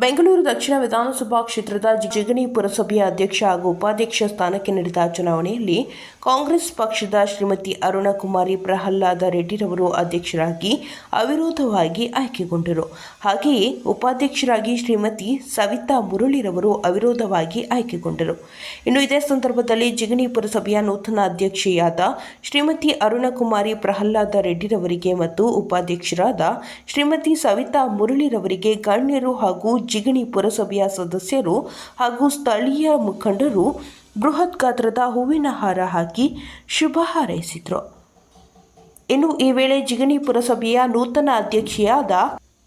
ಬೆಂಗಳೂರು ದಕ್ಷಿಣ ವಿಧಾನಸಭಾ ಕ್ಷೇತ್ರದ ಜಿಗಣಿ ಪುರಸಭೆಯ ಅಧ್ಯಕ್ಷ ಹಾಗೂ ಉಪಾಧ್ಯಕ್ಷ ಸ್ಥಾನಕ್ಕೆ ನಡೆದ ಚುನಾವಣೆಯಲ್ಲಿ ಕಾಂಗ್ರೆಸ್ ಪಕ್ಷದ ಶ್ರೀಮತಿ ಅರುಣಕುಮಾರಿ ಪ್ರಹ್ಲಾದ ರೆಡ್ಡಿರವರು ಅಧ್ಯಕ್ಷರಾಗಿ ಅವಿರೋಧವಾಗಿ ಆಯ್ಕೆಗೊಂಡರು. ಹಾಗೆಯೇ ಉಪಾಧ್ಯಕ್ಷರಾಗಿ ಶ್ರೀಮತಿ ಸವಿತಾ ಮುರಳಿರವರು ಅವಿರೋಧವಾಗಿ ಆಯ್ಕೆಗೊಂಡರು. ಇನ್ನು ಇದೇ ಸಂದರ್ಭದಲ್ಲಿ ಜಿಗಣಿ ಪುರಸಭೆಯ ನೂತನ ಅಧ್ಯಕ್ಷೆಯಾದ ಶ್ರೀಮತಿ ಅರುಣಕುಮಾರಿ ಪ್ರಹ್ಲಾದ ರೆಡ್ಡಿರವರಿಗೆ ಮತ್ತು ಉಪಾಧ್ಯಕ್ಷರಾದ ಶ್ರೀಮತಿ ಸವಿತಾ ಮುರಳಿರವರಿಗೆ ಗಣ್ಯರು ಹಾಗೂ ಜಿಗಣಿ ಪುರಸಭೆಯ ಸದಸ್ಯರು ಹಾಗೂ ಸ್ಥಳೀಯ ಮುಖಂಡರು ಬೃಹತ್ ಗಾತ್ರದ ಹೂವಿನ ಹಾರ ಹಾಕಿ ಶುಭ ಹಾರೈಸಿದರು. ಇನ್ನು ಈ ವೇಳೆ ಜಿಗಣಿ ಪುರಸಭೆಯ ನೂತನ ಅಧ್ಯಕ್ಷೆಯಾದ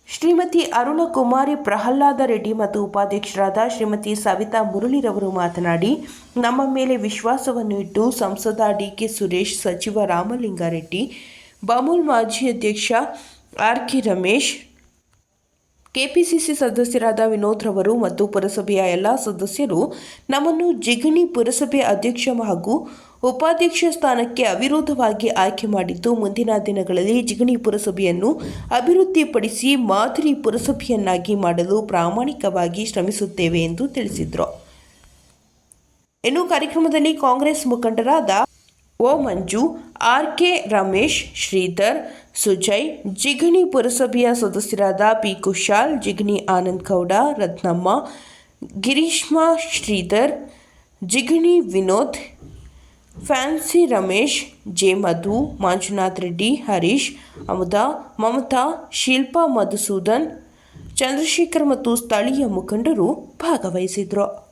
ಶ್ರೀಮತಿ ಅರುಣಕುಮಾರಿ ಪ್ರಹ್ಲಾದ ರೆಡ್ಡಿ ಮತ್ತು ಉಪಾಧ್ಯಕ್ಷರಾದ ಶ್ರೀಮತಿ ಸವಿತಾ ಮುರಳಿರವರು ಮಾತನಾಡಿ, ನಮ್ಮ ಮೇಲೆ ವಿಶ್ವಾಸವನ್ನು ಇಟ್ಟು ಸಂಸದ ಡಿ ಕೆ ಸುರೇಶ್, ಸಚಿವ ರಾಮಲಿಂಗಾರೆಡ್ಡಿ, ಬಾಮೂಲ್ ಮಾಜಿ ಅಧ್ಯಕ್ಷ ಆರ್ ಕೆ ರಮೇಶ್ ಕೆಪಿಸಿಸಿ ಸದಸ್ಯರಾದ ವಿನೋದ್ ರವರು ಮತ್ತು ಪುರಸಭೆಯ ಎಲ್ಲ ಸದಸ್ಯರು ನಮ್ಮನ್ನು ಜಿಗಣಿ ಪುರಸಭೆ ಅಧ್ಯಕ್ಷ ಹಾಗೂ ಉಪಾಧ್ಯಕ್ಷ ಸ್ಥಾನಕ್ಕೆ ಅವಿರೋಧವಾಗಿ ಆಯ್ಕೆ ಮಾಡಿದ್ದು, ಮುಂದಿನ ದಿನಗಳಲ್ಲಿ ಜಿಗಣಿ ಪುರಸಭೆಯನ್ನು ಅಭಿವೃದ್ಧಿಪಡಿಸಿ ಮಾದರಿ ಪುರಸಭೆಯನ್ನಾಗಿ ಮಾಡಲು ಪ್ರಾಮಾಣಿಕವಾಗಿ ಶ್ರಮಿಸುತ್ತೇವೆ ಎಂದು ತಿಳಿಸಿದರು. ಇನ್ನು ಕಾರ್ಯಕ್ರಮದಲ್ಲಿ ಕಾಂಗ್ರೆಸ್ ಮುಖಂಡರಾದ O Manju R K Ramesh, Shridhar, Sujay, Jigani ಪುರಸಭೆಯ ಸದಸ್ಯರಾದ P Kushal Jigani Anand Gowda, Ratnamma ಗಿರೀಶ್ಮಾ Sridhar, Jigani Vinod, fancy Ramesh, J Madhu, Manjunath Reddy, Harish, Amuda, Mamata, Shilpa Madhusudan, Chandrashekar ಮತ್ತು ಸ್ಥಳೀಯ ಮುಖಂಡರು ಭಾಗವಹಿಸಿದ್ರು.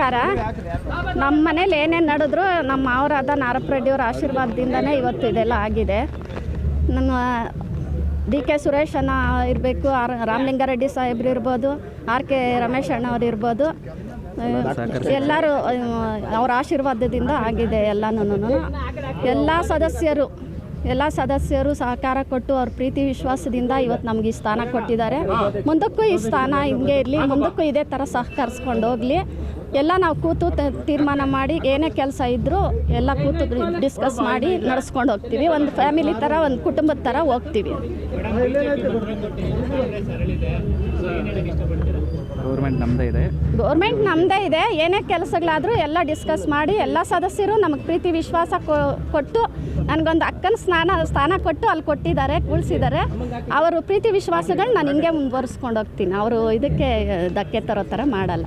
ನಮಸ್ಕಾರ. ನಮ್ಮ ಮನೇಲಿ ಏನೇನು ನಡೆದ್ರು ನಮ್ಮ ಮಾವರಾದ ನಾರಪ್ಪ ರೆಡ್ಡಿಯವ್ರ ಆಶೀರ್ವಾದದಿಂದನೇ ಇವತ್ತು ಇದೆಲ್ಲ ಆಗಿದೆ. ನಮ್ಮ ಡಿ ಕೆ ಸುರೇಶ್ ಅಣ್ಣ ಇರಬೇಕು, ಆರ್ ರಾಮಲಿಂಗಾರೆಡ್ಡಿ ಸಾಹೇಬ್ರು ಇರ್ಬೋದು, ಆರ್ ಕೆ ರಮೇಶ್ ಅಣ್ಣ ಅವ್ರು ಇರ್ಬೋದು. ಎಲ್ಲರೂ ಅವ್ರ ಆಶೀರ್ವಾದದಿಂದ ಆಗಿದೆ ಎಲ್ಲನೂ ಎಲ್ಲ ಸದಸ್ಯರು ಎಲ್ಲ ಸದಸ್ಯರು ಸಹಕಾರ ಕೊಟ್ಟು ಅವ್ರ ಪ್ರೀತಿ ವಿಶ್ವಾಸದಿಂದ ಇವತ್ತು ನಮ್ಗೆ ಈ ಸ್ಥಾನ ಕೊಟ್ಟಿದ್ದಾರೆ. ಮುಂದಕ್ಕೂ ಈ ಸ್ಥಾನ ಹಿಂಗೆ ಇರಲಿ, ಮುಂದಕ್ಕೂ ಇದೇ ಥರ ಸಹಕರಿಸ್ಕೊಂಡು ಹೋಗಲಿ. ಎಲ್ಲ ನಾವು ಕೂತು ತೀರ್ಮಾನ ಮಾಡಿ ಏನೇ ಕೆಲಸ ಇದ್ದರೂ ಎಲ್ಲ ಕೂತು ಡಿಸ್ಕಸ್ ಮಾಡಿ ನಡೆಸ್ಕೊಂಡು ಹೋಗ್ತೀವಿ. ಒಂದು ಫ್ಯಾಮಿಲಿ ಥರ, ಒಂದು ಕುಟುಂಬದ ಥರ ಹೋಗ್ತೀವಿ. ಗೌರ್ಮೆಂಟ್ ನಮ್ಮದೇ ಇದೆ. ಗೌರ್ಮೆಂಟ್ ನಮ್ಮದೇ ಇದೆ. ಏನೇ ಕೆಲಸಗಳಾದರೂ ಎಲ್ಲ ಡಿಸ್ಕಸ್ ಮಾಡಿ ಎಲ್ಲ ಸದಸ್ಯರು ನಮಗೆ ಪ್ರೀತಿ ವಿಶ್ವಾಸ ಕೊ- ಕೊಟ್ಟು ನನಗೊಂದು ಅಕ್ಕನ ಸ್ನಾನ ಸ್ಥಾನ ಕೊಟ್ಟು ಅಲ್ಲಿ ಕೊಟ್ಟಿದ್ದಾರೆ ಉಳಿಸಿದ್ದಾರೆ ಅವರು ಪ್ರೀತಿ ವಿಶ್ವಾಸಗಳು ನಾನು ಹಿಂಗೆ ಮುಂದುವರಿಸ್ಕೊಂಡು ಹೋಗ್ತೀನಿ. ಅವರು ಇದಕ್ಕೆ ಧಕ್ಕೆ ತರೋ ಥರ ಮಾಡಲ್ಲ.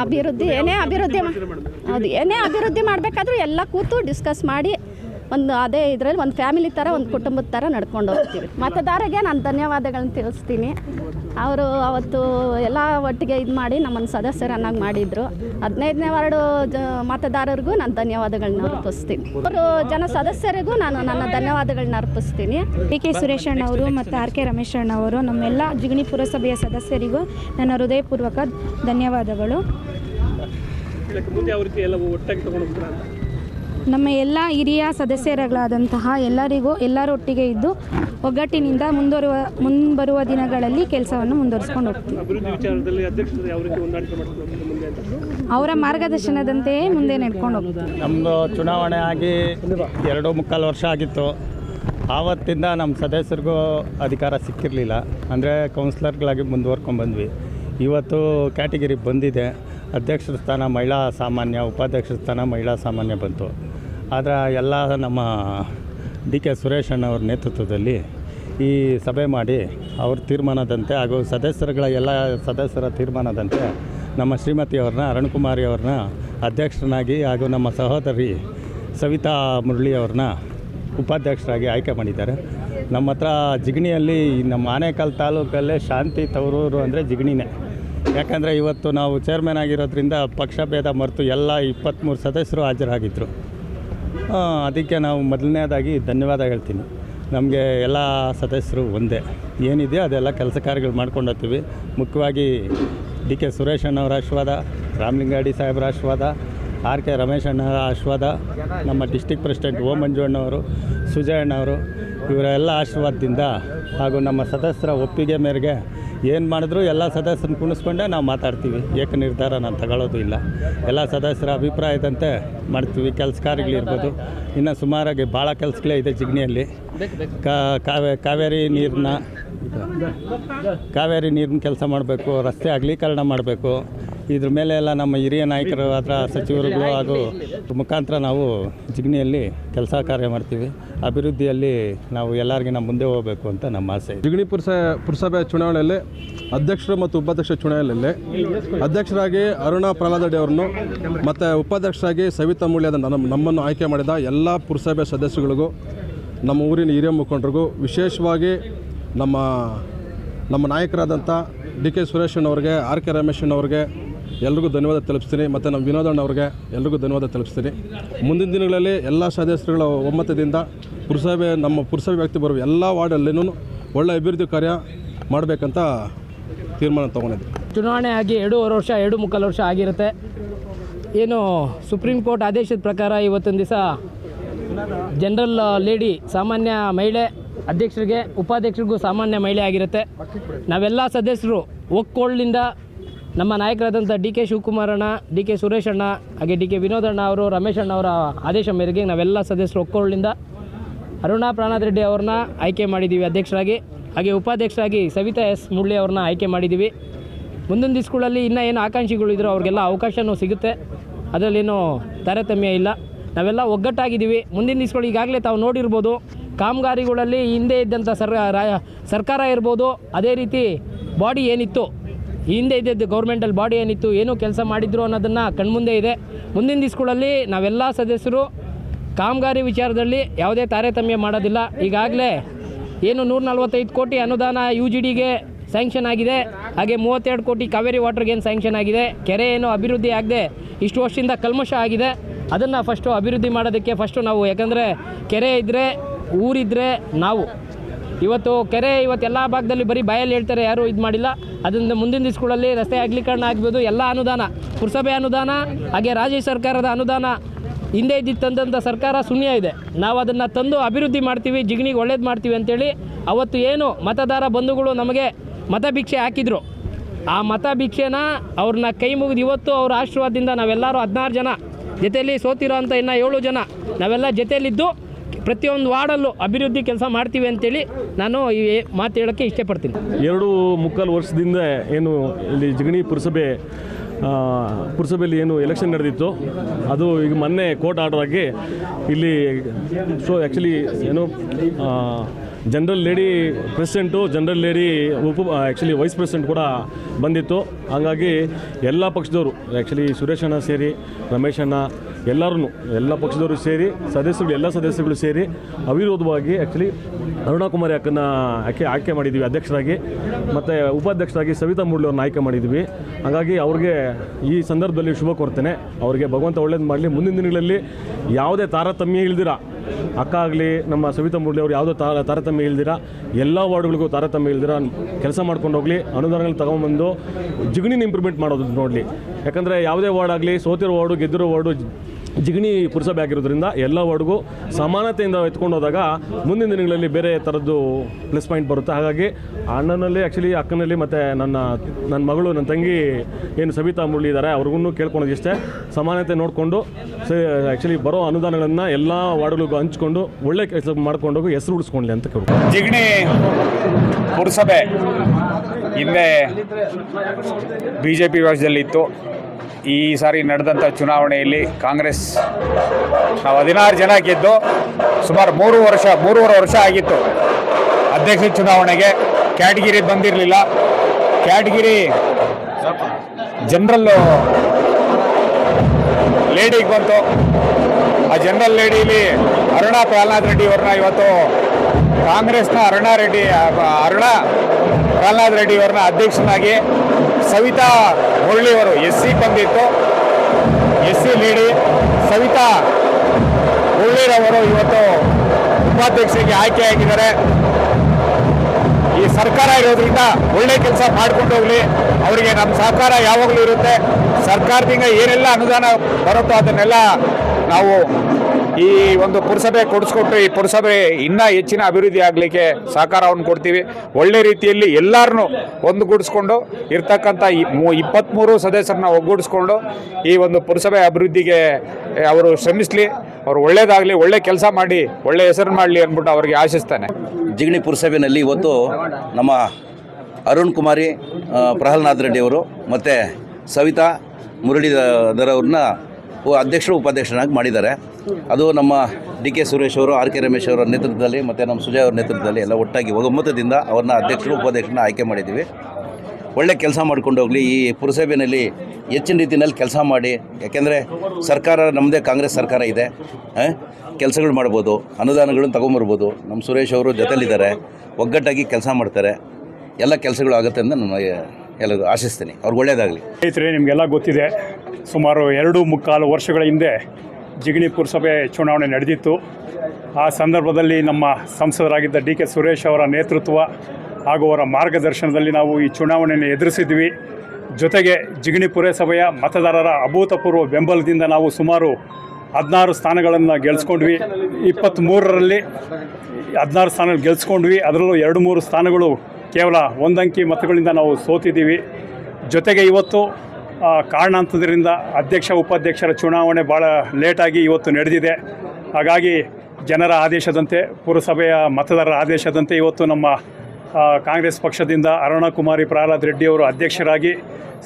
ಅಭಿವೃದ್ಧಿ ಏನೇ ಅಭಿವೃದ್ಧಿ ಅದು ಹೌದು ಏನೇ ಅಭಿವೃದ್ಧಿ ಮಾಡಬೇಕಾದ್ರೂ ಎಲ್ಲ ಕೂತು ಡಿಸ್ಕಸ್ ಮಾಡಿ ಒಂದು ಅದೇ ಇದರಲ್ಲಿ ಒಂದು ಫ್ಯಾಮಿಲಿ ಥರ ಒಂದು ಕುಟುಂಬದ ಥರ ನಡ್ಕೊಂಡು ಹೋಗ್ತೀವಿ. ಮತದಾರರಿಗೆ ನಾನು ಧನ್ಯವಾದಗಳನ್ನ ತಿಳಿಸ್ತೀನಿ. ಅವರು ಅವತ್ತು ಎಲ್ಲ ಒಟ್ಟಿಗೆ ಇದು ಮಾಡಿ ನಮ್ಮನ್ನು ಸದಸ್ಯರನ್ನಾಗಿ ಮಾಡಿದರು. ಹದಿನೈದನೇ ವಾರ್ಡು ಜ ಮತದಾರರಿಗೂ ನಾನು ಧನ್ಯವಾದಗಳನ್ನ ಅರ್ಪಿಸ್ತೀನಿ. ಅವರು ಜನ ಸದಸ್ಯರಿಗೂ ನಾನು ನನ್ನ ಧನ್ಯವಾದಗಳನ್ನ ಅರ್ಪಿಸ್ತೀನಿ. ಡಿ ಕೆ ಸುರೇಶ್ ಅಣ್ಣವರು ಮತ್ತು ಆರ್ ಕೆ ರಮೇಶ್ ಅಣ್ಣವರು ನಮ್ಮೆಲ್ಲ ಜಿಗಣಿ ಪುರಸಭೆಯ ಸದಸ್ಯರಿಗೂ ನನ್ನ ಹೃದಯಪೂರ್ವಕ ಧನ್ಯವಾದಗಳು. ಮುಂದೆ ಎಲ್ಲ ಒಟ್ಟಾಗಿ ತಗೊಂಡು ಹೋಗ್ತೀರಾ ಅಂತ? ನಮ್ಮ ಎಲ್ಲ ಹಿರಿಯ ಸದಸ್ಯರುಗಳಾದಂತಹ ಎಲ್ಲರಿಗೂ ಎಲ್ಲರೊಟ್ಟಿಗೆ ಇದ್ದು ಒಗ್ಗಟ್ಟಿನಿಂದ ಮುಂದುವರುವ ಮುಂಬರುವ ದಿನಗಳಲ್ಲಿ ಕೆಲಸವನ್ನು ಮುಂದುವರಿಸ್ಕೊಂಡು ಹೋಗ್ತೀವಿ. ಅವರ ಮಾರ್ಗದರ್ಶನದಂತೆಯೇ ಮುಂದೆ ನಡ್ಕೊಂಡು ಹೋಗ್ತೀವಿ. ನಮ್ಮದು ಚುನಾವಣೆ ಆಗಿ ಎರಡು ಮುಕ್ಕಾಲು ವರ್ಷ ಆಗಿತ್ತು. ಆವತ್ತಿಂದ ನಮ್ಮ ಸದಸ್ಯರಿಗೂ ಅಧಿಕಾರ ಸಿಕ್ಕಿರಲಿಲ್ಲ. ಅಂದರೆ ಕೌನ್ಸಿಲರ್ಗಳಾಗಿ ಮುಂದುವರ್ಕೊಂಡ್ಬಂದ್ವಿ ಇವತ್ತು ಕ್ಯಾಟಗಿರಿ ಬಂದಿದೆ. ಅಧ್ಯಕ್ಷರ ಸ್ಥಾನ ಮಹಿಳಾ ಸಾಮಾನ್ಯ ಉಪಾಧ್ಯಕ್ಷರ ಸ್ಥಾನ ಮಹಿಳಾ ಸಾಮಾನ್ಯ ಬಂತು. ಆದರೆ ಎಲ್ಲ ನಮ್ಮ ಡಿ ಕೆ ಸುರೇಶ್ ಅಣ್ಣವ್ರ ನೇತೃತ್ವದಲ್ಲಿ ಈ ಸಭೆ ಮಾಡಿ ಅವ್ರ ತೀರ್ಮಾನದಂತೆ ಹಾಗೂ ಸದಸ್ಯರುಗಳ ಎಲ್ಲ ಸದಸ್ಯರ ತೀರ್ಮಾನದಂತೆ ನಮ್ಮ ಶ್ರೀಮತಿಯವ್ರನ್ನ ಅರುಣ್ಕುಮಾರಿ ಅವ್ರನ್ನ ಅಧ್ಯಕ್ಷರನ್ನಾಗಿ ಹಾಗೂ ನಮ್ಮ ಸಹೋದರಿ ಸವಿತಾ ಮುರಳಿ ಅವ್ರನ್ನ ಉಪಾಧ್ಯಕ್ಷರಾಗಿ ಆಯ್ಕೆ ಮಾಡಿದ್ದಾರೆ. ನಮ್ಮ ಹತ್ರ ಜಿಗಣಿಯಲ್ಲಿ ನಮ್ಮ ಆನೇಕಲ್ ತಾಲೂಕಲ್ಲೇ ಶಾಂತಿ ತವರೂರು ಅಂದರೆ ಜಿಗಣಿನೇ. ಯಾಕಂದರೆ ಇವತ್ತು ನಾವು ಚೇರ್ಮನ್ ಆಗಿರೋದ್ರಿಂದ ಪಕ್ಷಭೇದ ಮರೆತು ಎಲ್ಲ ಇಪ್ಪತ್ತ್ಮೂರು ಸದಸ್ಯರು ಹಾಜರಾಗಿದ್ದರು ಅದಕ್ಕೆ ನಾವು ಮೊದಲನೇದಾಗಿ ಧನ್ಯವಾದ ಹೇಳ್ತೀನಿ. ನಮಗೆ ಎಲ್ಲ ಸದಸ್ಯರು ಒಂದೇ. ಏನಿದೆಯೋ ಅದೆಲ್ಲ ಕೆಲಸ ಕಾರ್ಯಗಳು ಮಾಡ್ಕೊಂಡು ಹೋಗ್ತೀವಿ. ಮುಖ್ಯವಾಗಿ ಡಿ ಕೆ ಸುರೇಶ್ ಅಣ್ಣವರ ಆಶೀರ್ವಾದ, ರಾಮಲಿಂಗಾಡಿ ಸಾಹೇಬ್ರ ಆಶೀರ್ವಾದ, ಆರ್ ಕೆ ರಮೇಶ್ ಅಣ್ಣವರ ಆಶೀರ್ವಾದ, ನಮ್ಮ ಡಿಸ್ಟಿಕ್ ಪ್ರೆಸಿಡೆಂಟ್ ಓ ಮಂಜು ಅಣ್ಣವರು, ಸುಜಯ್ ಅಣ್ಣವರು ಇವರ ಎಲ್ಲ ಆಶೀರ್ವಾದದಿಂದ ಹಾಗೂ ನಮ್ಮ ಸದಸ್ಯರ ಒಪ್ಪಿಗೆ ಮೇರೆಗೆ ಏನು ಮಾಡಿದ್ರು ಎಲ್ಲ ಸದಸ್ಯರನ್ನ ಕುಣಿಸ್ಕೊಂಡೇ ನಾವು ಮಾತಾಡ್ತೀವಿ. ಏಕ ನಿರ್ಧಾರ ನಾನು ತಗೊಳ್ಳೋದು ಇಲ್ಲ. ಎಲ್ಲ ಸದಸ್ಯರ ಅಭಿಪ್ರಾಯದಂತೆ ಮಾಡ್ತೀವಿ. ಕೆಲಸ ಕಾರ್ಯಗಳಿರ್ಬೋದು ಇನ್ನು ಸುಮಾರಾಗಿ ಭಾಳ ಕೆಲಸಗಳೇ ಇದೆ ಜಿಗ್ನಿಯಲ್ಲಿ ಕಾವೇರಿ ನೀರನ್ನ ಕಾವೇರಿ ನೀರಿನ ಕೆಲಸ ಮಾಡಬೇಕು, ರಸ್ತೆ ಅಗಲೀಕರಣ ಮಾಡಬೇಕು. ಇದ್ರ ಮೇಲೆ ಎಲ್ಲ ನಮ್ಮ ಹಿರಿಯ ನಾಯಕರು ಹತ್ರ ಸಚಿವರುಗಳು ಹಾಗೂ ಮುಖಾಂತರ ನಾವು ಜಿಗ್ನಿಯಲ್ಲಿ ಕೆಲಸ ಕಾರ್ಯ ಮಾಡ್ತೀವಿ ಅಭಿವೃದ್ಧಿಯಲ್ಲಿ ನಾವು ಎಲ್ಲರಿಗಿನ ಮುಂದೆ ಹೋಗಬೇಕು ಅಂತ ನಮ್ಮ ಆಸೆ. ಜಿಗಣಿ ಪುರಸ ಪುರಸಭೆ ಚುನಾವಣೆಯಲ್ಲಿ ಅಧ್ಯಕ್ಷರು ಮತ್ತು ಉಪಾಧ್ಯಕ್ಷ ಚುನಾವಣೆಯಲ್ಲಿ ಅಧ್ಯಕ್ಷರಾಗಿ ಅರುಣ ಪ್ರಹ್ಲಾದಡಿ ಅವರನ್ನು ಮತ್ತು ಉಪಾಧ್ಯಕ್ಷರಾಗಿ ಸವಿತಾ ನಮ್ಮ ನಮ್ಮನ್ನು ಆಯ್ಕೆ ಮಾಡಿದ ಎಲ್ಲ ಪುರಸಭೆ ಸದಸ್ಯಗಳಿಗೂ ನಮ್ಮ ಊರಿನ ಹಿರಿಯ ಮುಖಂಡರಿಗೂ, ವಿಶೇಷವಾಗಿ ನಮ್ಮ ನಮ್ಮ ನಾಯಕರಾದಂಥ ಡಿ ಕೆ ಸುರೇಶಣ್ಣವ್ರಿಗೆ ಆರ್ ಕೆ ರಮೇಶಣ್ಣವ್ರಿಗೆ ಎಲ್ರಿಗೂ ಧನ್ಯವಾದ ತಲುಪಿಸ್ತೀನಿ. ಮತ್ತು ನಮ್ಮ ವಿನೋದಣ್ಣ ಅವ್ರಿಗೆ ಎಲ್ರಿಗೂ ಧನ್ಯವಾದ ತಲುಪಿಸ್ತೀನಿ. ಮುಂದಿನ ದಿನಗಳಲ್ಲಿ ಎಲ್ಲ ಸದಸ್ಯರುಗಳ ಒಮ್ಮತದಿಂದ ಪುರಸಭೆ, ನಮ್ಮ ಪುರಸಭೆ ವ್ಯಕ್ತಿ ಬರುವ ಎಲ್ಲ ವಾರ್ಡಲ್ಲಿನೂ ಒಳ್ಳೆ ಅಭಿವೃದ್ಧಿ ಕಾರ್ಯ ಮಾಡಬೇಕಂತ ತೀರ್ಮಾನ ತೊಗೊಂಡಿದ್ದೆ. ಚುನಾವಣೆ ಆಗಿ ಎರಡೂವರೆ ವರ್ಷ, ಎರಡು ಮುಕ್ಕಾಲು ವರ್ಷ ಆಗಿರುತ್ತೆ. ಏನು ಸುಪ್ರೀಂ ಕೋರ್ಟ್ ಆದೇಶದ ಪ್ರಕಾರ ಇವತ್ತೊಂದು ದಿವಸ ಜನರಲ್ ಲೇಡಿ ಸಾಮಾನ್ಯ ಮಹಿಳೆ ಅಧ್ಯಕ್ಷರಿಗೆ, ಉಪಾಧ್ಯಕ್ಷರಿಗೂ ಸಾಮಾನ್ಯ ಮಹಿಳೆ ಆಗಿರುತ್ತೆ. ನಾವೆಲ್ಲ ಸದಸ್ಯರು ಒಕ್ಕೋಳ್ಳಿಂದ ನಮ್ಮ ನಾಯಕರಾದಂಥ ಡಿ ಕೆ ಶಿವಕುಮಾರಣ್ಣ, ಡಿ ಕೆ ಸುರೇಶ್ ಅಣ್ಣ, ಹಾಗೆ ಡಿ ಕೆ ವಿನೋದಣ್ಣ ಅವರು, ರಮೇಶ್ ಅಣ್ಣ ಅವರ ಆದೇಶ ಮೇರೆಗೆ ನಾವೆಲ್ಲ ಸದಸ್ಯರು ಒಕ್ಕೋಳ್ಳಿಂದ ಅರುಣಾ ಪ್ರಾಣಾದ್ ರೆಡ್ಡಿ ಅವ್ರನ್ನ ಆಯ್ಕೆ ಮಾಡಿದ್ದೀವಿ ಅಧ್ಯಕ್ಷರಾಗಿ. ಹಾಗೆ ಉಪಾಧ್ಯಕ್ಷರಾಗಿ ಸವಿತಾ ಎಸ್ ಮುರಳಿ ಅವ್ರನ್ನ ಆಯ್ಕೆ ಮಾಡಿದ್ದೀವಿ. ಮುಂದಿನ ದಿವಸಗಳಲ್ಲಿ ಇನ್ನೂ ಏನು ಆಕಾಂಕ್ಷಿಗಳು ಇದ್ರೋ ಅವ್ರಿಗೆಲ್ಲ ಅವಕಾಶವೂ ಸಿಗುತ್ತೆ. ಅದರಲ್ಲೇನು ತಾರತಮ್ಯ ಇಲ್ಲ. ನಾವೆಲ್ಲ ಒಗ್ಗಟ್ಟಾಗಿದ್ದೀವಿ. ಮುಂದಿನ ದಿವಸಗಳು ಈಗಾಗಲೇ ತಾವು ನೋಡಿರ್ಬೋದು, ಕಾಮಗಾರಿಗಳಲ್ಲಿ ಹಿಂದೆ ಇದ್ದಂಥ ಸರ್ ಸರ್ಕಾರ ಇರ್ಬೋದು. ಅದೇ ರೀತಿ ಬಾಡಿ ಏನಿತ್ತು ಹಿಂದೆ ಇದ್ದಿದ್ದು ಗೌರ್ಮೆಂಟಲ್ಲಿ ಬಾಡಿ ಏನಿತ್ತು, ಏನು ಕೆಲಸ ಮಾಡಿದ್ರು ಅನ್ನೋದನ್ನು ಕಣ್ಮುಂದೆ ಇದೆ. ಮುಂದಿನ ದಿವಸಗಳಲ್ಲಿ ನಾವೆಲ್ಲ ಸದಸ್ಯರು ಕಾಮಗಾರಿ ವಿಚಾರದಲ್ಲಿ ಯಾವುದೇ ತಾರತಮ್ಯ ಮಾಡೋದಿಲ್ಲ. ಈಗಾಗಲೇ ಏನು ನೂರ ನಲ್ವತ್ತೈದು ಕೋಟಿ ಅನುದಾನ ಯು ಜಿ ಡಿಗೆ ಸ್ಯಾಂಕ್ಷನ್ ಆಗಿದೆ. ಹಾಗೆ ಮೂವತ್ತೆರಡು ಕೋಟಿ ಕಾವೇರಿ ವಾಟರ್ಗೆ ಏನು ಸ್ಯಾಂಕ್ಷನ್ ಆಗಿದೆ. ಕೆರೆ ಏನು ಅಭಿವೃದ್ಧಿ ಆಗದೆ ಇಷ್ಟು ವರ್ಷದಿಂದ ಕಲ್ಮಶ ಆಗಿದೆ. ಅದನ್ನು ಫಸ್ಟು ಅಭಿವೃದ್ಧಿ ಮಾಡೋದಕ್ಕೆ ಫಸ್ಟು ನಾವು ಯಾಕಂದರೆ ಕೆರೆ ಇದ್ದರೆ ಊರಿದ್ದರೆ ನಾವು ಇವತ್ತು ಕೆರೆ, ಇವತ್ತು ಎಲ್ಲ ಭಾಗದಲ್ಲಿ ಬರೀ ಬಾಯಲ್ಲಿ ಹೇಳ್ತಾರೆ, ಯಾರೂ ಇದು ಮಾಡಿಲ್ಲ. ಅದರಿಂದ ಮುಂದಿನ ದಿವಸಗಳಲ್ಲಿ ರಸ್ತೆ ಅಗಲೀಕರಣ ಆಗ್ಬೋದು, ಎಲ್ಲ ಅನುದಾನ, ಪುರಸಭೆ ಅನುದಾನ, ಹಾಗೆ ರಾಜ್ಯ ಸರ್ಕಾರದ ಅನುದಾನ ಹಿಂದೆ ಇದ್ದಿದ್ದು ತಂದಂಥ ಸರ್ಕಾರ ಶೂನ್ಯ ಇದೆ. ನಾವು ಅದನ್ನು ತಂದು ಅಭಿವೃದ್ಧಿ ಮಾಡ್ತೀವಿ, ಜಿಗಣಿಗೆ ಒಳ್ಳೇದು ಮಾಡ್ತೀವಿ ಅಂತೇಳಿ ಅವತ್ತು ಏನು ಮತದಾರ ಬಂಧುಗಳು ನಮಗೆ ಮತ ಭಿಕ್ಷೆ ಹಾಕಿದ್ರು. ಆ ಮತ ಭಿಕ್ಷೆನ ಅವ್ರನ್ನ ಕೈ ಮುಗಿದು ಇವತ್ತು ಅವ್ರ ಆಶೀರ್ವಾದದಿಂದ ನಾವೆಲ್ಲರೂ ಹದಿನಾರು ಜನ ಜೊತೆಯಲ್ಲಿ ಸೋತಿರೋ ಅಂತ ಇನ್ನು ಏಳು ಜನ ನಾವೆಲ್ಲ ಜೊತೆಯಲ್ಲಿದ್ದು. ಪ್ರತಿಯೊಂದು ವಾರ್ಡಲ್ಲೂ ಅಭಿವೃದ್ಧಿ ಕೆಲಸ ಮಾಡ್ತೀವಿ ಅಂತೇಳಿ ನಾನು ಈ ಮಾತು ಹೇಳೋಕ್ಕೆ ಇಷ್ಟಪಡ್ತೀನಿ. ಎರಡು ಮುಕ್ಕಾಲು ವರ್ಷದಿಂದ ಏನು ಇಲ್ಲಿ ಜಿಗಣಿ ಪುರಸಭೆ ಪುರಸಭೆಯಲ್ಲಿ ಏನು ಎಲೆಕ್ಷನ್ ನಡೆದಿತ್ತು. ಅದು ಈಗ ಮೊನ್ನೆ ಕೋರ್ಟ್ ಆರ್ಡರ್ ಆಗಿ ಇಲ್ಲಿ ಸೊ ಆ್ಯಕ್ಚುಲಿ ಏನು general lady president, general lady ಉಪ ಆ್ಯಕ್ಚುಲಿ ವೈಸ್ ಪ್ರೆಸಿಡೆಂಟ್ ಕೂಡ ಬಂದಿತ್ತು. ಹಾಗಾಗಿ ಎಲ್ಲ ಪಕ್ಷದವರು ಆ್ಯಕ್ಚುಲಿ ಸುರೇಶ್ ಅಣ್ಣ ಸೇರಿ, ರಮೇಶ್ ಅಣ್ಣ ಎಲ್ಲರೂ ಎಲ್ಲ ಪಕ್ಷದವರು ಸೇರಿ, ಸದಸ್ಯರು, ಎಲ್ಲ ಸದಸ್ಯರುಗಳು ಸೇರಿ ಅವಿರೋಧವಾಗಿ ಆ್ಯಕ್ಚುಲಿ ಅರುಣಾಕುಮಾರಿ ಅಕ್ಕನ ಆಕೆ, ಆಯ್ಕೆ ಮಾಡಿದ್ದೀವಿ ಅಧ್ಯಕ್ಷರಾಗಿ. ಮತ್ತು ಉಪಾಧ್ಯಕ್ಷರಾಗಿ ಸವಿತಾ ಮುರಳಿ ಅವ್ರನ್ನ ಆಯ್ಕೆ ಮಾಡಿದ್ವಿ. ಹಾಗಾಗಿ ಅವ್ರಿಗೆ ಈ ಸಂದರ್ಭದಲ್ಲಿ ಶುಭ ಕೋರ್ತೇನೆ. ಅವರಿಗೆ ಭಗವಂತ ಒಳ್ಳೇದು ಮಾಡಲಿ. ಮುಂದಿನ ದಿನಗಳಲ್ಲಿ ಯಾವುದೇ ತಾರತಮ್ಯ ಇಲ್ದಿರ ಅಕ್ಕ ಆಗಲಿ, ನಮ್ಮ ಸವಿತಾ ಮುರಳಿ ಅವರು ಯಾವುದೋ ತಾ ತಾರತಮ್ಯ ಇಲ್ದಿರ ಎಲ್ಲ ವಾರ್ಡ್ಗಳಿಗೂ ತಾರತಮ್ಯ ಇಲ್ದಿರ ಕೆಲಸ ಮಾಡ್ಕೊಂಡು ಹೋಗಲಿ ಅನುದಾನಗಳು ತಗೊಂಬಂದು ಜಿಗಣಿನ ಇಂಪ್ರೂವ್ಮೆಂಟ್ ಮಾಡೋದು ನೋಡಲಿ. ಯಾಕಂದರೆ ಯಾವುದೇ ವಾರ್ಡ್ ಆಗಲಿ, ಸೋತಿರೋ ವಾರ್ಡು, ಗೆದ್ದಿರೋ ವಾರ್ಡು ಜಿಗಣಿ ಪುರಸಭೆ ಆಗಿರೋದ್ರಿಂದ ಎಲ್ಲ ವಾರ್ಡ್ಗೂ ಸಮಾನತೆಯಿಂದ ಎತ್ಕೊಂಡು ಹೋದಾಗ ಮುಂದಿನ ದಿನಗಳಲ್ಲಿ ಬೇರೆ ಥರದ್ದು ಪ್ಲಸ್ ಪಾಯಿಂಟ್ ಬರುತ್ತೆ. ಹಾಗಾಗಿ ಅಣ್ಣನಲ್ಲಿ ಆ್ಯಕ್ಚುಲಿ ಅಕ್ಕನಲ್ಲಿ ಮತ್ತು ನನ್ನ ನನ್ನ ಮಗಳು, ನನ್ನ ತಂಗಿ ಏನು ಸವಿತಾ ಮುರಳಿ ಇದ್ದಾರೆ, ಅವ್ರಿಗೂ ಕೇಳ್ಕೊಳೋದು ಇಷ್ಟೇ. ಸಮಾನತೆ ನೋಡಿಕೊಂಡು ಆ್ಯಕ್ಚುಲಿ ಬರೋ ಅನುದಾನಗಳನ್ನು ಎಲ್ಲ ವಾರ್ಡ್ಗಳಿಗೂ ಹಂಚ್ಕೊಂಡು ಒಳ್ಳೆ ಕೆಲಸ ಮಾಡ್ಕೊಂಡೋಗಿ ಹೆಸರು ಉಳಿಸ್ಕೊಳ್ಳಿ ಅಂತ ಕೇಳ್ಕೊಂಡು ಜಿಗಣಿ ಪುರಸಭೆ ಹಿಂದೆ ಬಿ ಜೆ ಪಿ ವರ್ಷದಲ್ಲಿತ್ತು ಈ ಸಾರಿ ನಡೆದಂಥ ಚುನಾವಣೆಯಲ್ಲಿ ಕಾಂಗ್ರೆಸ್, ನಾವು ಹದಿನಾರು ಜನ ಗೆದ್ದು ಸುಮಾರು ಮೂರು ವರ್ಷ, ಮೂರುವರೆ ವರ್ಷ ಆಗಿತ್ತು. ಅಧ್ಯಕ್ಷ ಚುನಾವಣೆಗೆ ಕ್ಯಾಟಗಿರಿ ಬಂದಿರಲಿಲ್ಲ. ಕ್ಯಾಟಗಿರಿ ಜನರಲ್ಲು ಲೇಡಿಗೆ ಬಂತು. ಆ ಜನರಲ್ ಲೇಡಿಲಿ ಅರುಣ ಪ್ರಹ್ಲಾದ್ ರೆಡ್ಡಿ ಅವ್ರನ್ನ ಇವತ್ತು ಕಾಂಗ್ರೆಸ್ನ ಅರುಣಾ ರೆಡ್ಡಿ, ಅರುಣ ಪ್ರಹ್ಲಾದ್ ರೆಡ್ಡಿ ಅವ್ರನ್ನ ಅಧ್ಯಕ್ಷನಾಗಿ ಸವಿತಾ ಮುರಳಿ ಅವರು ಎಸ್ ಸಿ ಬಂದಿತ್ತು ಎಸ್ ಸಿ ಲೇಡಿ ಸವಿತಾ ಮುರಳಿರವರು ಇವತ್ತು ಉಪಾಧ್ಯಕ್ಷರಿಗೆ ಆಯ್ಕೆಯಾಗಿದ್ದಾರೆ ಈ ಸರ್ಕಾರ ಇರೋದ್ರಿಂದ ಒಳ್ಳೆ ಕೆಲಸ ಮಾಡ್ಕೊಂಡು ಹೋಗ್ಲಿ. ಅವರಿಗೆ ನಮ್ಮ ಸಹಕಾರ ಯಾವಾಗಲೂ ಇರುತ್ತೆ. ಸರ್ಕಾರದಿಂದ ಏನೆಲ್ಲ ಅನುದಾನ ಬರುತ್ತೋ ಅದನ್ನೆಲ್ಲ ನಾವು ಈ ಒಂದು ಪುರಸಭೆ ಕೊಡಿಸ್ಕೊಟ್ಟು ಈ ಪುರಸಭೆ ಇನ್ನೂ ಹೆಚ್ಚಿನ ಅಭಿವೃದ್ಧಿ ಆಗಲಿಕ್ಕೆ ಸಹಕಾರವನ್ನು ಕೊಡ್ತೀವಿ. ಒಳ್ಳೆ ರೀತಿಯಲ್ಲಿ ಎಲ್ಲರನ್ನೂ ಒಂದುಗೂಡಿಸ್ಕೊಂಡು ಇರ್ತಕ್ಕಂಥ ಇಪ್ಪತ್ತ್ಮೂರು ಸದಸ್ಯರನ್ನ ಒಗ್ಗೂಡಿಸ್ಕೊಂಡು ಈ ಒಂದು ಪುರಸಭೆ ಅಭಿವೃದ್ಧಿಗೆ ಅವರು ಶ್ರಮಿಸಲಿ, ಅವರು ಒಳ್ಳೇದಾಗಲಿ, ಒಳ್ಳೆ ಕೆಲಸ ಮಾಡಿ, ಒಳ್ಳೆ ಹೆಸರು ಮಾಡಲಿ ಅಂದ್ಬಿಟ್ಟು ಅವರಿಗೆ ಆಶಿಸ್ತಾನೆ. ಜಿಗಣಿ ಪುರಸಭೆಯಲ್ಲಿ ಇವತ್ತು ನಮ್ಮ ಅರುಣ್ ಕುಮಾರಿ ಪ್ರಹ್ಲಾದ್ ರೆಡ್ಡಿ ಅವರು ಮತ್ತು ಸವಿತಾ ಮುರಳೀಧರ್ ಅವ್ರನ್ನ ಉ- ಅಧ್ಯಕ್ಷರು ಉಪಾಧ್ಯಕ್ಷರಾಗಿ ಮಾಡಿದ್ದಾರೆ. ಅದು ನಮ್ಮ ಡಿ ಕೆ ಸುರೇಶ್ ಅವರು, ಆರ್ ಕೆ ರಮೇಶ್ ಅವರ ನೇತೃತ್ವದಲ್ಲಿ ಮತ್ತು ನಮ್ಮ ಸುಜಯ್ ಅವರ ನೇತೃತ್ವದಲ್ಲಿ ಎಲ್ಲ ಒಟ್ಟಾಗಿ ಒಮ್ಮತದಿಂದ ಅವ್ರನ್ನ ಅಧ್ಯಕ್ಷರು, ಉಪಾಧ್ಯಕ್ಷರನ್ನ ಆಯ್ಕೆ ಮಾಡಿದ್ದೀವಿ. ಒಳ್ಳೆ ಕೆಲಸ ಮಾಡ್ಕೊಂಡು ಹೋಗಲಿ, ಈ ಪುರಸಭೆಯಲ್ಲಿ ಹೆಚ್ಚಿನ ರೀತಿಯಲ್ಲಿ ಕೆಲಸ ಮಾಡಿ, ಯಾಕೆಂದರೆ ಸರ್ಕಾರ ನಮ್ಮದೇ ಕಾಂಗ್ರೆಸ್ ಸರ್ಕಾರ ಇದೆ. ಕೆಲಸಗಳು ಮಾಡ್ಬೋದು, ಅನುದಾನಗಳನ್ನು ತೊಗೊಂಬರ್ಬೋದು. ನಮ್ಮ ಸುರೇಶ್ ಅವರು ಜೊತೆಲಿದ್ದಾರೆ ಒಗ್ಗಟ್ಟಾಗಿ ಕೆಲಸ ಮಾಡ್ತಾರೆ. ಎಲ್ಲ ಕೆಲಸಗಳು ಆಗುತ್ತೆ ಅಂತ ನಾನು ಎಲ್ಲರೂ ಆಶಿಸ್ತೀನಿ. ಅವ್ರಿಗೆ ಒಳ್ಳೆಯದಾಗಲಿ ಸ್ನೇಹಿತರೆ, ನಿಮಗೆಲ್ಲ ಗೊತ್ತಿದೆ, ಸುಮಾರು ಎರಡು ಮುಕ್ಕಾಲು ವರ್ಷಗಳ ಹಿಂದೆ ಜಿಗಣಿ ಪುರಸಭೆ ಚುನಾವಣೆ ನಡೆದಿತ್ತು. ಆ ಸಂದರ್ಭದಲ್ಲಿ ನಮ್ಮ ಸಂಸದರಾಗಿದ್ದ ಡಿ ಕೆ ಸುರೇಶ್ ಅವರ ನೇತೃತ್ವ ಹಾಗೂ ಅವರ ಮಾರ್ಗದರ್ಶನದಲ್ಲಿ ನಾವು ಈ ಚುನಾವಣೆಯನ್ನು ಎದುರಿಸಿದ್ವಿ. ಜೊತೆಗೆ ಜಿಗಣಿ ಪುರಸಭೆಯ ಮತದಾರರ ಅಭೂತಪೂರ್ವ ಬೆಂಬಲದಿಂದ ನಾವು ಸುಮಾರು ಹದಿನಾರು ಸ್ಥಾನಗಳನ್ನು ಗೆಲ್ಸ್ಕೊಂಡ್ವಿ. ಇಪ್ಪತ್ತ್ಮೂರರಲ್ಲಿ ಹದಿನಾರು ಸ್ಥಾನ ಗೆಲ್ಸ್ಕೊಂಡ್ವಿ. ಅದರಲ್ಲೂ ಎರಡು ಮೂರು ಸ್ಥಾನಗಳು ಕೇವಲ ಒಂದಂಕಿ ಮತಗಳಿಂದ ನಾವು ಸೋತಿದ್ದೀವಿ. ಜೊತೆಗೆ ಇವತ್ತು ಕಾರಣ ಅಂತದ್ರಿಂದ ಅಧ್ಯಕ್ಷ, ಉಪಾಧ್ಯಕ್ಷರ ಚುನಾವಣೆ ಭಾಳ ಲೇಟಾಗಿ ಇವತ್ತು ನಡೆದಿದೆ. ಹಾಗಾಗಿ ಜನರ ಆದೇಶದಂತೆ, ಪುರಸಭೆಯ ಮತದಾರರ ಆದೇಶದಂತೆ ಇವತ್ತು ನಮ್ಮ ಕಾಂಗ್ರೆಸ್ ಪಕ್ಷದಿಂದ ಅರುಣಕುಮಾರಿ ಪ್ರಹ್ಲಾದ್ ರೆಡ್ಡಿಯವರು ಅಧ್ಯಕ್ಷರಾಗಿ,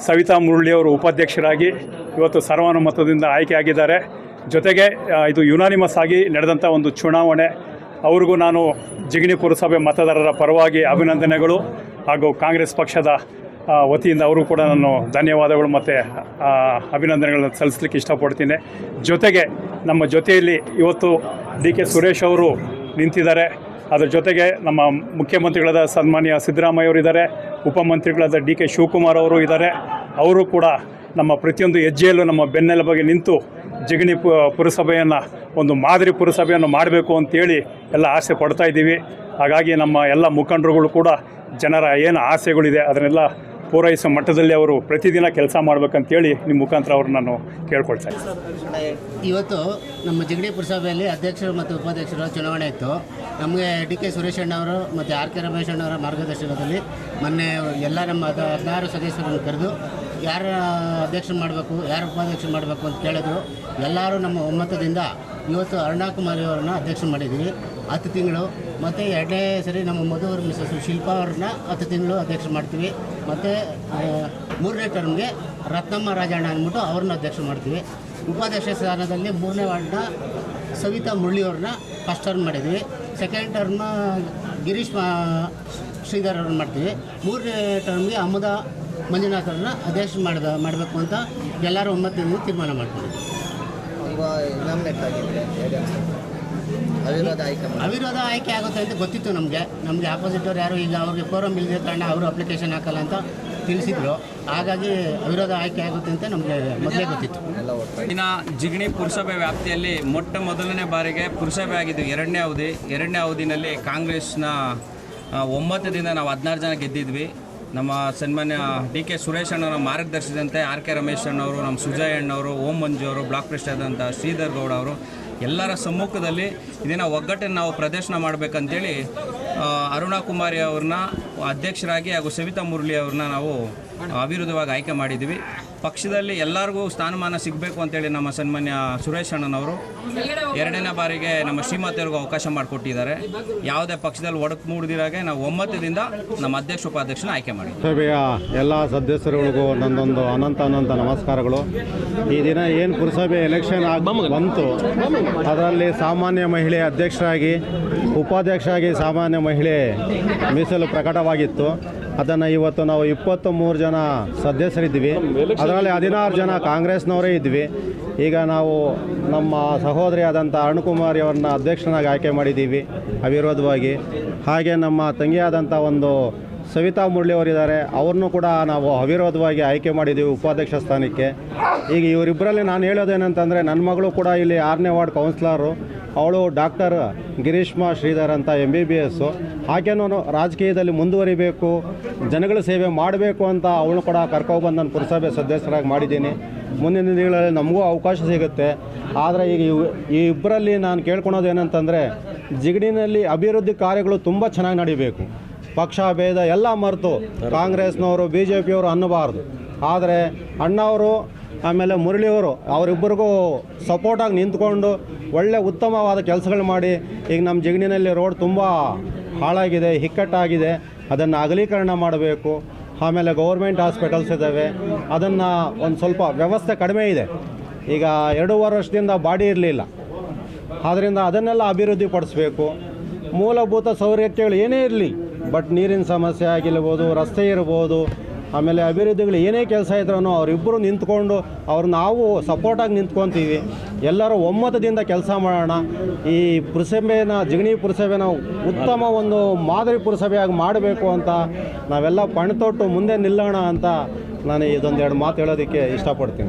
ಸವಿತಾ ಮುರುಳಿಯವರು ಉಪಾಧ್ಯಕ್ಷರಾಗಿ ಇವತ್ತು ಸರ್ವಾನುಮತದಿಂದ ಆಯ್ಕೆಯಾಗಿದ್ದಾರೆ. ಜೊತೆಗೆ ಇದು ಯುನಾನಿಮಸ್ ಆಗಿ ನಡೆದಂಥ ಒಂದು ಚುನಾವಣೆ. ಅವ್ರಿಗೂ ನಾನು ಜಿಗಣಿ ಪುರಸಭೆ ಮತದಾರರ ಪರವಾಗಿ ಅಭಿನಂದನೆಗಳು ಹಾಗೂ ಕಾಂಗ್ರೆಸ್ ಪಕ್ಷದ ವತಿಯಿಂದ ಅವರು ಕೂಡ ನಾನು ಧನ್ಯವಾದಗಳು ಮತ್ತು ಅಭಿನಂದನೆಗಳನ್ನು ಸಲ್ಲಿಸಲಿಕ್ಕೆ ಇಷ್ಟಪಡ್ತೀನಿ. ಜೊತೆಗೆ ನಮ್ಮ ಜೊತೆಯಲ್ಲಿ ಇವತ್ತು ಡಿ ಕೆ ಸುರೇಶ್ ಅವರು ನಿಂತಿದ್ದಾರೆ. ಅದರ ಜೊತೆಗೆ ನಮ್ಮ ಮುಖ್ಯಮಂತ್ರಿಗಳಾದ ಸನ್ಮಾನ್ಯ ಸಿದ್ದರಾಮಯ್ಯ ಅವರಿದ್ದಾರೆ ಉಪಮಂತ್ರಿಗಳಾದ ಡಿ ಕೆ ಶಿವಕುಮಾರ್ ಅವರು ಇದ್ದಾರೆ. ಅವರು ಕೂಡ ನಮ್ಮ ಪ್ರತಿಯೊಂದು ಹೆಜ್ಜೆಯಲ್ಲೂ ನಮ್ಮ ಬೆನ್ನೆಲುಬಾಗಿ ನಿಂತು ಜಿಗಣಿ ಪುರಸಭೆಯನ್ನು, ಒಂದು ಮಾದರಿ ಪುರಸಭೆಯನ್ನು ಮಾಡಬೇಕು ಅಂತೇಳಿ ಎಲ್ಲ ಆಸೆ ಪಡ್ತಾ ಇದ್ದೀವಿ. ಹಾಗಾಗಿ ನಮ್ಮ ಎಲ್ಲ ಮುಖಂಡರುಗಳು ಕೂಡ ಜನರ ಏನು ಆಸೆಗಳಿದೆ ಅದನ್ನೆಲ್ಲ ಪೂರೈಸೋ ಮಟ್ಟದಲ್ಲಿ ಅವರು ಪ್ರತಿದಿನ ಕೆಲಸ ಮಾಡಬೇಕಂತೇಳಿ ನಿಮ್ಮ ಮುಖಾಂತರ ಅವ್ರು ನಾನು ಕೇಳ್ಕೊಳ್ತಾ ಇವತ್ತು ನಮ್ಮ ಜಗಡಿ ಪುರಸಭೆಯಲ್ಲಿ ಅಧ್ಯಕ್ಷರು ಮತ್ತು ಉಪಾಧ್ಯಕ್ಷರ ಚುನಾವಣೆ ಇತ್ತು. ನಮಗೆ ಡಿ ಕೆ ಸುರೇಶ್ ಅಣ್ಣವರು ಮತ್ತು ಆರ್ ಕೆ ರಮೇಶ್ ಅಣ್ಣವರ ಮಾರ್ಗದರ್ಶನದಲ್ಲಿ ಮೊನ್ನೆ ಎಲ್ಲ ನಮ್ಮ ಹದ- ಹದಿನಾರು ಸದಸ್ಯರನ್ನು ಕರೆದು ಯಾರು ಅಧ್ಯಕ್ಷರು ಮಾಡಬೇಕು, ಯಾರು ಉಪಾಧ್ಯಕ್ಷರು ಮಾಡಬೇಕು ಅಂತ ಕೇಳಿದ್ರು. ಎಲ್ಲರೂ ನಮ್ಮ ಒಮ್ಮತದಿಂದ ಇವತ್ತು ಅರುಣಾಕುಮಾರಿ ಅವರನ್ನ ಅಧ್ಯಕ್ಷರು ಮಾಡಿದ್ದೀವಿ. ಹತ್ತು ತಿಂಗಳು. ಮತ್ತು ಎರಡನೇ ಸರಿ ನಮ್ಮ ಮಧುವರ್ ಮಿಸ್ಸಸ್ ಶಿಲ್ಪಾ ಅವ್ರನ್ನ ಹತ್ತು ತಿಂಗಳು ಅಧ್ಯಕ್ಷರು ಮಾಡ್ತೀವಿ. ಮತ್ತು ಮೂರನೇ ಟರ್ಮ್ಗೆ ರತ್ನಮ್ಮ ರಾಜಣ್ಣ ಅಂದ್ಬಿಟ್ಟು ಅವ್ರನ್ನ ಅಧ್ಯಕ್ಷ ಮಾಡ್ತೀವಿ. ಉಪಾಧ್ಯಕ್ಷ ಸ್ಥಾನದಲ್ಲಿ ಮೂರನೇ ವಾರ್ಡ್ನ ಸವಿತಾ ಮುರಳಿಯವ್ರನ್ನ ಫಸ್ಟ್ ಟರ್ಮ್ ಮಾಡಿದ್ವಿ. ಸೆಕೆಂಡ್ ಟರ್ಮ್ ಗಿರೀಶ್ ಮಾ- ಶ್ರೀಧರ್ ಅವ್ರನ್ನ ಮಾಡ್ತೀವಿ. ಮೂರನೇ ಟರ್ಮ್ಗೆ ಅಮದ ಮಂಜುನಾಥ್ ಅವ್ರನ್ನ ಅಧ್ಯಕ್ಷ ಮಾಡಿದ, ಮಾಡಬೇಕು ಅಂತ ಎಲ್ಲರೂ ಒಮ್ಮತದಿಂದ ತೀರ್ಮಾನ ಮಾಡ್ಕೊಂಡಿದ್ವಿ. ಅವಿರೋಧ ಆಯ್ಕೆ ಆಗುತ್ತೆ ಅಂತ ಗೊತ್ತಿತ್ತು ನಮಗೆ. ನಮಗೆ ಆಪೋಸಿಟ್ ಅವ್ರು ಯಾರು ಈಗ ಅವ್ರಿಗೆ ಫೋರಮ್ ಇಲ್ಲದೆ ಕಾರಣ ಅವರು ಅಪ್ಲಿಕೇಶನ್ ಹಾಕಲ್ಲ ಅಂತ ತಿಳಿಸಿದ್ರು. ಹಾಗಾಗಿ ಅವಿರೋಧ ಆಯ್ಕೆ ಆಗುತ್ತೆ ಅಂತ ನಮಗೆ ಮೊದಲೇ ಗೊತ್ತಿತ್ತು. ಇನ್ನು ಜಿಗಣಿ ಪುರಸಭೆ ವ್ಯಾಪ್ತಿಯಲ್ಲಿ ಮೊಟ್ಟ ಮೊದಲನೇ ಬಾರಿಗೆ ಪುರಸಭೆ ಆಗಿದ್ದು ಎರಡನೇ ಅವಧಿ. ಎರಡನೇ ಅವಧಿನಲ್ಲಿ ಕಾಂಗ್ರೆಸ್ನ ಒಂಬತ್ತು ಒಮ್ಮತದಿಂದ ನಾವು ಹದಿನಾರು ಜನ ಗೆದ್ದಿದ್ವಿ. ನಮ್ಮ ಸನ್ಮಾನ್ಯ ಡಿ ಕೆ ಸುರೇಶ್ ಅಣ್ಣವರ ಮಾರ್ಗದರ್ಶಿದಂತೆ ಆರ್ ಕೆ ರಮೇಶ್ ಅಣ್ಣವರು ನಮ್ಮ ಸುಜಯ್ ಅಣ್ಣವರು ಓಂ ಮಂಜು ಅವರು ಬ್ಲಾಕ್ ಪ್ರೆಸಿಡೆಂಟ್ ಆದಂಥ ಶ್ರೀಧರ್ ಗೌಡ ಅವರು ಎಲ್ಲರ ಸಮ್ಮುಖದಲ್ಲಿ ಇದನ್ನು ಒಗ್ಗಟ್ಟನ್ನು ನಾವು ಪ್ರದರ್ಶನ ಮಾಡಬೇಕಂತೇಳಿ ಅರುಣಾ ಕುಮಾರಿ ಅವ್ರನ್ನ ಅಧ್ಯಕ್ಷರಾಗಿ ಹಾಗೂ ಸವಿತಾ ಮುರಳಿ ಅವ್ರನ್ನ ನಾವು ಅವಿರೋಧವಾಗಿ ಆಯ್ಕೆ ಮಾಡಿದ್ವಿ ಪಕ್ಷದಲ್ಲಿ ಎಲ್ಲರಿಗೂ ಸ್ಥಾನಮಾನ ಸಿಗಬೇಕು ಅಂತೇಳಿ ನಮ್ಮ ಸನ್ಮಾನ್ಯ ಸುರೇಶ್ ಅಣ್ಣನವರು ಎರಡನೇ ಬಾರಿಗೆ ನಮ್ಮ ಶ್ರೀಮತಿಯವ್ರಿಗೂ ಅವಕಾಶ ಮಾಡಿಕೊಟ್ಟಿದ್ದಾರೆ. ಯಾವುದೇ ಪಕ್ಷದಲ್ಲಿ ಒಡಕು ಮೂಡಿದಿರಾಗೆ ನಾವು ಒಮ್ಮತದಿಂದ ನಮ್ಮ ಅಧ್ಯಕ್ಷ, ಉಪಾಧ್ಯಕ್ಷನ ಆಯ್ಕೆ ಮಾಡಿ ಸಭೆಯ ಎಲ್ಲ ಸದಸ್ಯರುಗಳಿಗೂ ನನ್ನೊಂದು ಅನಂತ ಅನಂತ ನಮಸ್ಕಾರಗಳು. ಈ ದಿನ ಏನು ಪುರಸಭೆ ಎಲೆಕ್ಷನ್ ಬಂತು, ಅದರಲ್ಲಿ ಸಾಮಾನ್ಯ ಮಹಿಳೆ ಅಧ್ಯಕ್ಷರಾಗಿ, ಉಪಾಧ್ಯಕ್ಷರಾಗಿ ಸಾಮಾನ್ಯ ಮಹಿಳೆ ಮೀಸಲು ಪ್ರಕಟವಾಗಿತ್ತು. ಅದನ್ನು ಇವತ್ತು ನಾವು ಇಪ್ಪತ್ತು ಮೂರು ಜನ ಸದಸ್ಯರಿದ್ದೀವಿ. ಅದರಲ್ಲಿ ಹದಿನಾರು ಜನ ಕಾಂಗ್ರೆಸ್ನವರೇ ಇದ್ವಿ ಈಗ ನಾವು ನಮ್ಮ ಸಹೋದರಿಯಾದಂಥ ಅರುಣಕುಮಾರಿ ಅವ್ರನ್ನ ಅಧ್ಯಕ್ಷನಾಗಿ ಆಯ್ಕೆ ಮಾಡಿದ್ದೀವಿ, ಅವಿರೋಧವಾಗಿ. ಹಾಗೆ ನಮ್ಮ ತಂಗಿಯಾದಂಥ ಒಂದು ಸವಿತಾ ಮುರಳಿ ಅವರಿದ್ದಾರೆ. ಅವ್ರನ್ನೂ ಕೂಡ ನಾವು ಅವಿರೋಧವಾಗಿ ಆಯ್ಕೆ ಮಾಡಿದ್ದೀವಿ ಉಪಾಧ್ಯಕ್ಷ ಸ್ಥಾನಕ್ಕೆ. ಈಗ ಇವರಿಬ್ಬರಲ್ಲಿ ನಾನು ಹೇಳೋದೇನಂತಂದರೆ, ನನ್ನ ಮಗಳು ಕೂಡ ಇಲ್ಲಿ ಆರನೇ ವಾರ್ಡ್ ಕೌನ್ಸಿಲರು. ಅವಳು ಡಾಕ್ಟರ್ ಗಿರೀಶ್ಮಾ ಶ್ರೀಧರ್ ಅಂತ ಎಂ ಬಿ ಬಿ ಎಸ್ಸು ಆಕೆನೂ ರಾಜಕೀಯದಲ್ಲಿ ಮುಂದುವರಿಬೇಕು, ಜನಗಳ ಸೇವೆ ಮಾಡಬೇಕು ಅಂತ ಅವಳು ಕೂಡ ಕರ್ಕೊಬಂದು ನಾನು ಪುರಸಭೆ ಸದಸ್ಯರಾಗಿ ಮಾಡಿದ್ದೀನಿ. ಮುಂದಿನ ದಿನಗಳಲ್ಲಿ ನಮಗೂ ಅವಕಾಶ ಸಿಗುತ್ತೆ. ಆದರೆ ಈಗ ಈ ಇಬ್ಬರಲ್ಲಿ ನಾನು ಕೇಳ್ಕೊಳೋದು ಏನಂತಂದರೆ ಜಿಗಡಿನಲ್ಲಿ ಅಭಿವೃದ್ಧಿ ಕಾರ್ಯಗಳು ತುಂಬ ಚೆನ್ನಾಗಿ ನಡಿಬೇಕು. ಪಕ್ಷ, ಭೇದ ಎಲ್ಲ ಮರೆತು ಕಾಂಗ್ರೆಸ್ನವರು ಬಿ ಜೆ ಪಿಯವರು ಅನ್ನಬಾರ್ದು. ಆದರೆ ಅಣ್ಣವರು, ಆಮೇಲೆ ಮುರಳಿಯವರು, ಅವರಿಬ್ಬರಿಗೂ ಸಪೋರ್ಟಾಗಿ ನಿಂತ್ಕೊಂಡು ಒಳ್ಳೆ ಉತ್ತಮವಾದ ಕೆಲಸಗಳು ಮಾಡಿ, ಈಗ ನಮ್ಮ ಜಿಗಣಿನಲ್ಲಿ ರೋಡ್ ತುಂಬ ಹಾಳಾಗಿದೆ, ಇಕ್ಕಟ್ಟಾಗಿದೆ, ಅದನ್ನು ಅಗಲೀಕರಣ ಮಾಡಬೇಕು. ಆಮೇಲೆ ಗೌರ್ಮೆಂಟ್ ಹಾಸ್ಪಿಟಲ್ಸ್ ಇದ್ದಾವೆ. ಅದನ್ನು ಒಂದು ಸ್ವಲ್ಪ ವ್ಯವಸ್ಥೆ ಕಡಿಮೆ ಇದೆ. ಈಗ ಎರಡೂವರೆ ವರ್ಷದಿಂದ ಬಾಡಿ ಇರಲಿಲ್ಲ. ಆದ್ದರಿಂದ ಅದನ್ನೆಲ್ಲ ಅಭಿವೃದ್ಧಿ ಪಡಿಸ್ಬೇಕು ಮೂಲಭೂತ ಸೌಲಭ್ಯಗಳು ಏನೇ ಇರಲಿ, ಬಟ್ ನೀರಿನ ಸಮಸ್ಯೆ ಆಗಿರ್ಬೋದು, ರಸ್ತೆ ಇರ್ಬೋದು ಆಮೇಲೆ ಅಭಿವೃದ್ಧಿಗಳು ಏನೇ ಕೆಲಸ ಇದ್ರೂ ಅವರಿಬ್ಬರು ನಿಂತ್ಕೊಂಡು ಅವ್ರು ನಾವು ಸಪೋರ್ಟಾಗಿ ನಿಂತ್ಕೊತೀವಿ. ಎಲ್ಲರೂ ಒಮ್ಮತದಿಂದ ಕೆಲಸ ಮಾಡೋಣ. ಈ ಪುರಸಭೆನ, ಜಿಗಣಿ ಪುರಸಭೆನ ಉತ್ತಮ ಒಂದು ಮಾದರಿ ಪುರಸಭೆಯಾಗಿ ಮಾಡಬೇಕು ಅಂತ ನಾವೆಲ್ಲ ಪಣ್ತೊಟ್ಟು ಮುಂದೆ ನಿಲ್ಲೋಣ ಅಂತ ನಾನು ಇದೊಂದೆರಡು ಮಾತು ಹೇಳೋದಕ್ಕೆ ಇಷ್ಟಪಡ್ತೀನಿ.